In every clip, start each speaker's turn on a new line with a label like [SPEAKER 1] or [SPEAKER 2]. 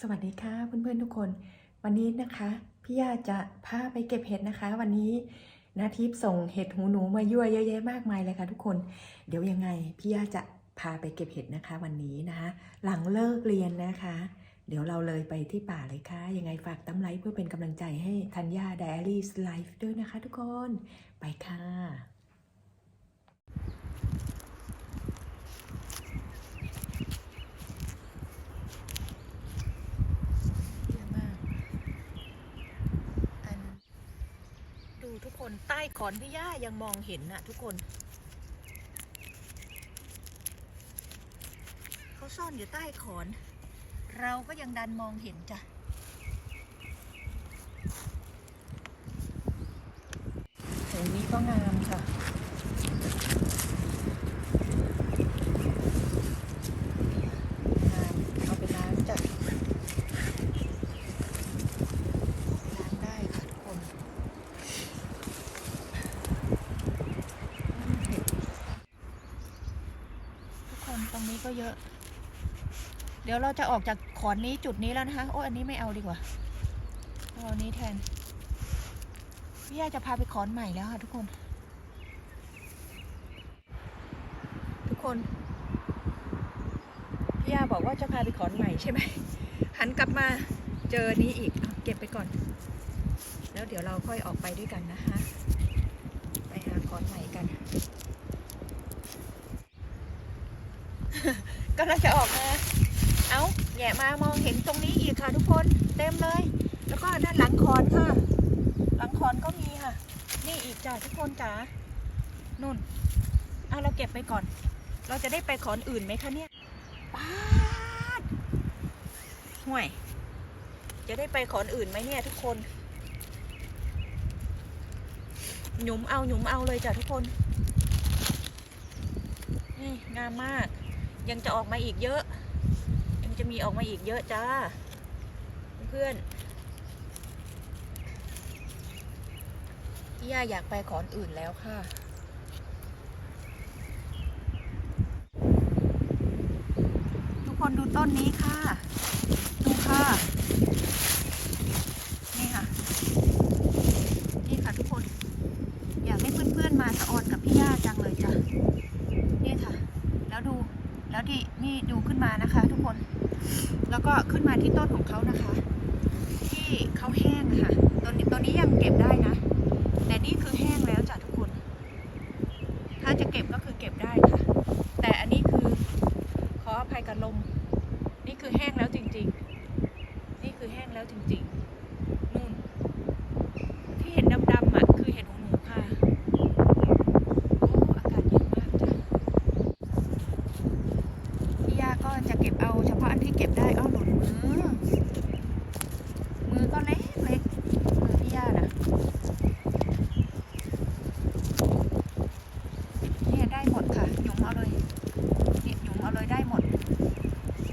[SPEAKER 1] สวัสดีค่ะเพื่อนๆทุกคน วันนี้นะคะพี่ยาจะพาไปเก็บเห็ดนะคะ วันนี้นาทิพย์ส่งเห็ดหูหนูมายั่วเยอะแยะมากมายเลยค่ะทุกคน เดี๋ยวยังไงพี่ยาจะพาไปเก็บเห็ดนะคะ วันนี้นะคะหลังเลิกเรียนนะคะ เดี๋ยวเราเลยไปที่ป่าเลยค่ะ ยังไงฝากตั้มไลค์เพื่อเป็นกำลังใจให้ธัญญา Diary Life ด้วยนะคะ ทุกคนไปค่ะ เยอะมากอันดูทุกคน ใต้ขอนพี่ย่ายังมองเห็นนะทุกคน เขาซ่อนอยู่ใต้ขอน เราก็ยังดันมองเห็นจ้ะโหนี้ก็งามค่ะ งามเอาไปล้างจ้ะ ล้างได้ค่ะทุกคนเห็ดทุกคนตรงนี้ก็เยอะ เดี๋ยวเราจะออกจากขอนนี้จุดนี้แล้วนะคะ โอ้ยอันนี้ไม่เอาดีกว่าเอาอันนี้แทน พี่ยาจะพาไปขอนใหม่แล้วค่ะทุกคน ทุกคน พี่ยาบอกว่าจะพาไปขอนใหม่ใช่ไหม หันกลับมาเจอนี้อีกเอาเก็บไปก่อน แล้วเดี๋ยวเราค่อยออกไปด้วยกันนะคะ ไปหาขอนใหม่กันกำลังจะออกมา เอาแหย่มามองเห็นตรงนี้อีกค่ะทุกคนเต็มเลย แล้วก็ด้านหลังคอนค่ะ หลังคอนก็มีค่ะ นี่อีกจ้ะทุกคนจ๋านุ่นเอาเราเก็บไปก่อน เราจะได้ไปขอนอื่นไหมคะเนี่ยป๊าดห่วย จะได้ไปขอนอื่นไหมเนี่ยทุกคนหยุมเอาหยุมเอาเลยจ้ะทุกคน นี่งามมาก ยังจะออกมาอีกเยอะ งจะมีออกมาอีกเยอะจ้า เพื่อนพี่ย่าอยากไปขอนอื่นแล้วค่ะทุกคนดูต้นนี้ค่ะ ดูค่ะ นี่ค่ะ นี่ค่ะทุกคน อยากให้เพื่อนๆมาสะออนกับพี่ย่าจังเลยจ้ะ นี่ค่ะ แล้วดู แล้วที่นี่ดูขึ้นมานะคะทุกคน แล้วก็ขึ้นมาที่ต้นของเขานะคะ ที่เขาแห้งค่ะต้นนี้ต้นนี้ยังเก็บได้นะ แต่นี่คือแห้งแล้วจ้ะทุกคน ถ้าจะเก็บก็คือเก็บได้ค่ะ แต่อันนี้คือขออภัยกับลม นี่คือแห้งแล้วจริง ๆ นี่คือแห้งแล้วจริงๆ นู่น ที่เห็นดำๆอะคือเห็ดหูหนูค่ะ โอ้อากาศเย็นมากจ้ะ พี่ยาก็จะเก็บเอาเฉพาะอันที่เก็บได้อ้าวหลุดมือ มือก็เล็กเล็กมือพี่ยานะเนี่ยได้หมดค่ะ หยุมเอาเลยเนี่ยหยุมเอาเลยได้หมด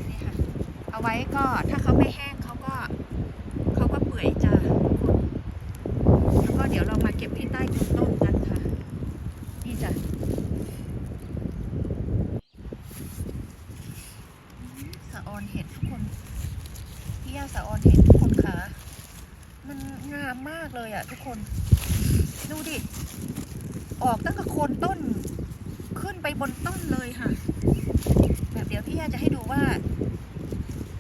[SPEAKER 1] นี่ค่ะ เอาไว้ ก็ถ้าเขาไม่แห้งเขาก็เขาก็เปื่อยจ้าทุกคนแล้วก็เดี๋ยวเรามาเก็บที่ใต้จุดต้นกันค่ะ นี่จ้ะสะออนเห็ดทุกคนพี่ย่าสะออนเห็ดทุกคนคะมันงามมากเลยอะทุกคน ดูดิ ออกตั้งแต่โคนต้น ขึ้นไปบนต้นเลยค่ะ แบบเดี๋ยวพี่ย่าจะให้ดูว่า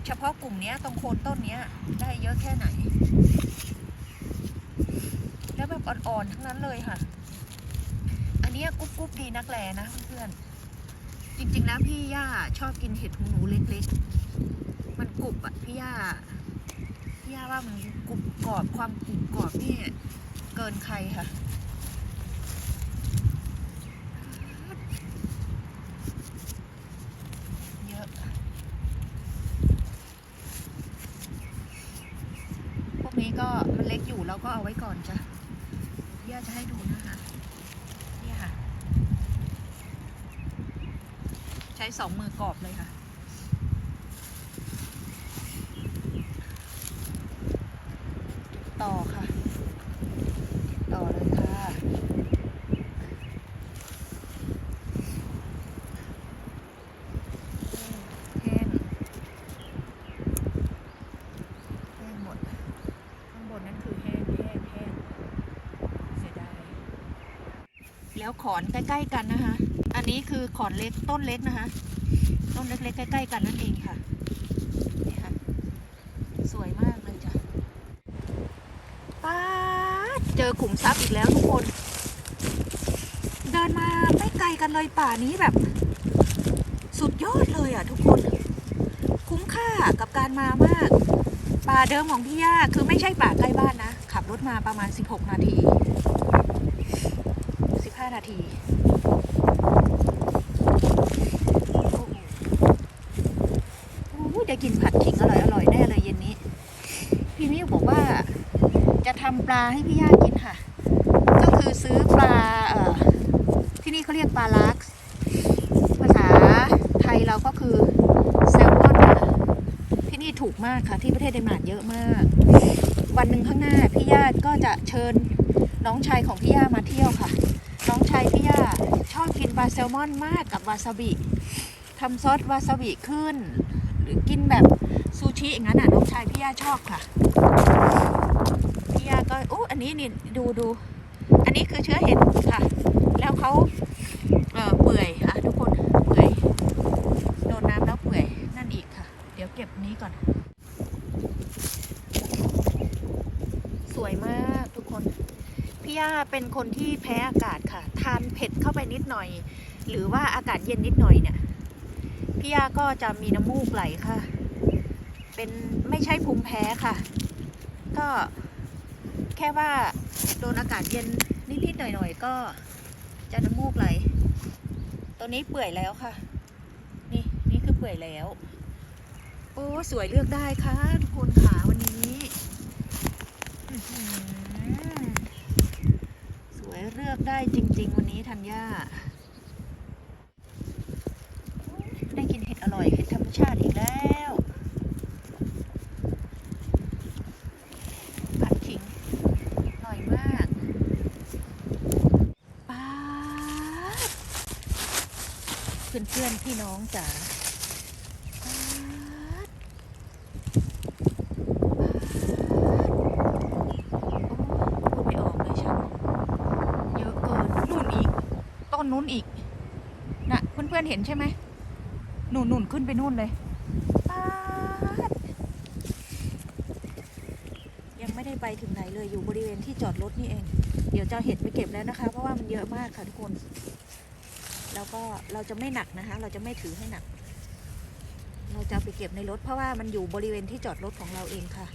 [SPEAKER 1] เฉพาะกลุ่มเนี้ยตรงโคนต้นเนี้ยได้เยอะแค่ไหน แล้วแบบอ่อนๆ ทั้งนั้นเลยค่ะ อันนี้กรุบๆดีนักแลนะเพื่อนๆ จริงๆแล้วพี่ย่าชอบกินเห็ดหูหนูเล็กๆ มันกรุบอะพี่ย่า พี่ย่าว่ามันกรุบกรอบความกรุบกรอบนี่เกินใครค่ะ เยอะ พวกนี้ก็มัน เราก็เอาไว้ก่อนจ้ะพี่ย่าจะให้ดูนะคะนี่ค่ะ ใช้สองมือกรอบเลยค่ะ ต่อค่ะ ต่อเลยค่ะแห้ง แล้วขอนใกล้ ๆ กันนะคะ อันนี้คือขอนเล็กต้นเล็กนะคะ ต้นเล็กๆใกล้ ๆ กันนั่นเองค่ะนี่ค่ะ สวยมากเลยจ้ะป้าดเจอขุมทรัพย์อีกแล้วทุกคน เดินมาไม่ไกลกันเลยป่านี้แบบ สุดยอดเลยอะทุกคน คุ้มค่ากับการมามาก ป่าเดิมของพี่ย่าคือไม่ใช่ป่าใกล้บ้านนะ ขับรถมาประมาณ 16 นาที 5 นาทีโอ้โหได้กินผัดขิงอร่อยอร่อยๆแน่เลยเย็นนี้ พี่มิวบอกว่าจะทำปลาให้พี่ย่ากินค่ะ ก็คือซื้อปลาที่นี่เขาเรียกปลาลักซ์ภาษาไทยเราก็คือแซลมอนค่ะที่นี่ถูกมากค่ะ ที่ประเทศเดนมาร์กเยอะมาก วันหนึ่งข้างหน้าพี่ย่าก็จะเชิญน้องชายของพี่ย่ามาเที่ยวค่ะ น้องชายพี่ย่าชอบกินปลาแซลมอนมากกับวาซาบิทำซอสวาซาบิขึ้น หรือกินแบบซูชิอย่างนั้นอะน้องชายพี่ย่าชอบค่ะพี่ย่าก็อู้อันนี้นี่ดูดูอันนี้คือเชื้อเห็ดค่ะ แล้วเขาเอ่อเปื่อยค่ะทุกคนเปื่อยโดนน้ำแล้วเปื่อยนั่นอีกค่ะ เดี๋ยวเก็บนี้ก่อน สวยมากทุกคนพี่ย่าเป็นคนที่แพ้อาก นิดหน่อย หรือว่าอากาศเย็นนิดหน่อยเนี่ยพี่ยาก็จะมีน้ำมูกไหลค่ะ เป็นไม่ใช่ภูมิแพ้ค่ะ ก็แค่ว่าโดนอากาศเย็นนิดๆหน่อยๆก็จะน้ำมูกไหล ตัวนี้เปื่อยแล้วค่ะ นี่นี่คือเปื่อยแล้ว โอ้สวยเลือกได้ค่ะทุกคนค่ะวันนี้สวยเลือกได้จริง ธัญญาได้กินเห็ดอร่อยเห็ดธรรมชาติอีกแล้วผัดขิงอร่อยมากป้าเพื่อนๆพี่น้องจ๋าด พูดไม่ออกเลยฉันเยอะเกินนู่นอีก ต้นนู้นอีกนะ เห็นใช่ไหมนู่นนู่นขึ้นไปนู่นเลยยังไม่ได้ไปถึงไหนเลยอยู่บริเวณที่จอดรถนี่เอง เดี๋ยวจะเอาเห็ดไปเก็บแล้วนะคะ เพราะว่ามันเยอะมากค่ะทุกคน แล้วก็เราจะไม่หนักนะคะ เราจะไม่ถือให้หนัก เราจะไปเก็บในรถเพราะว่ามันอยู่บริเวณที่จอดรถของเราเองค่ะ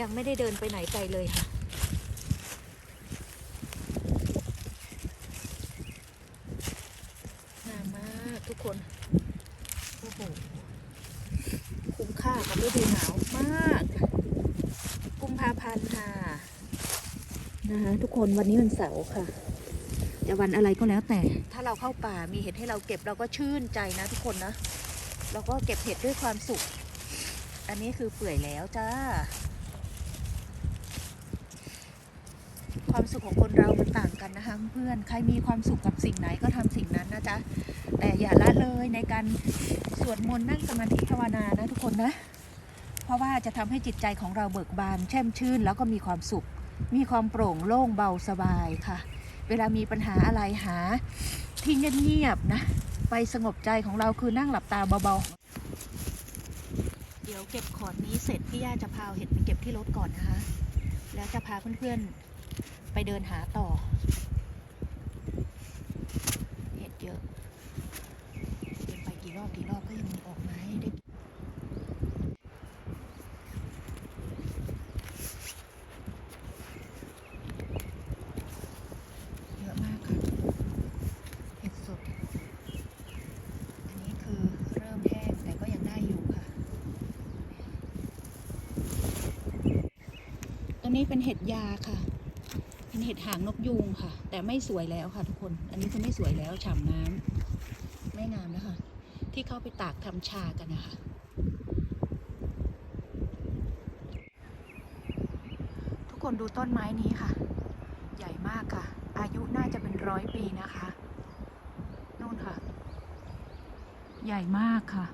[SPEAKER 1] ยังไม่ได้เดินไปไหนไกลเลยค่ะ งามมากทุกคน โอ้โห คุ้มค่ากับฤดูหนาวมาก กุมภาพันธ์ค่ะนะคะทุกคนวันนี้วันเสาร์ค่ะจะวันอะไรก็แล้วแต่ ถ้าเราเข้าป่ามีเห็ดให้เราเก็บเราก็ชื่นใจนะทุกคนนะเราก็เก็บเห็ดด้วยความสุข อันนี้คือเปื่อยแล้วจ้า ความสุขของคนเรามันต่างกันนะคะเพื่อนใครมีความสุขกับสิ่งไหนก็ทำสิ่งนั้นนะจ๊ะแต่อย่าละเลยในการสวดมนต์นั่งสมาธิภาวนานะทุกคนนะ เพราะว่าจะทำให้จิตใจของเราเบิกบาน แช่มชื่น แล้วก็มีความสุข มีความโปร่งโล่งเบาสบายค่ะ เวลามีปัญหาอะไรหา ที่เงียบๆนะ ไปสงบใจของเราคือนั่งหลับตาเบาๆ เดี๋ยวเก็บขอนนี้เสร็จพี่ย่าจะพาเอาเห็ดไปเก็บที่รถก่อนนะคะ แล้วจะพาเพื่อนๆไปเดินหาต่อเห็ดเยอะเดินไปกี่รอบกี่รอบก็ยังออกมาให้ได้กินเยอะมากค่ะ เห็ดสด อันนี้คือเริ่มแห้งแต่ก็ยังได้อยู่ค่ะ ตัว นี้เป็นเห็ดยาค่ะ เป็นเห็ดหางนกยูงค่ะ แต่ไม่สวยแล้วค่ะทุกคน อันนี้คือไม่สวยแล้วฉ่ำน้ำไม่งามแล้วค่ะ ที่เขาไปตากทำชากันนะคะทุกคนดูต้นไม้นี้ค่ะ ใหญ่มากค่ะ อายุน่าจะเป็นร้อยปีนะคะนู่นค่ะ ใหญ่มากค่ะ